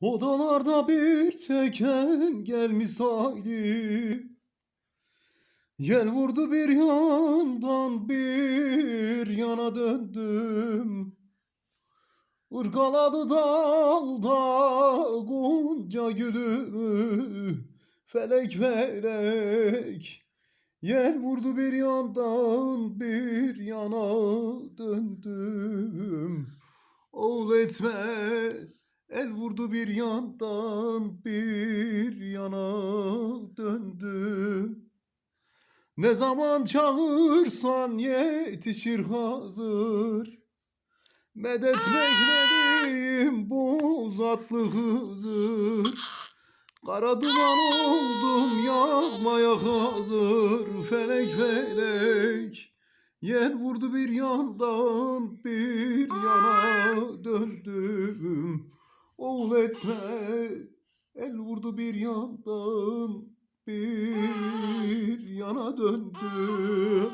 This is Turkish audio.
Odalarda bir çeken gelmiş haydi. Yel vurdu bir yandan bir yana döndüm. Irgaladı dalda gonca gülü Felek felek Yel vurdu bir yandan bir yana döndüm Oğul etme El vurdu bir yandan bir yana döndüm Ne zaman çağırsan yetişir hazır. Medet bekledim bu zatlı Hızır. Kara duman oldum yakmaya hazır. Felek felek. Yel vurdu bir yandan bir yana Oğul etme. El vurdu bir yandan bir yana döndüm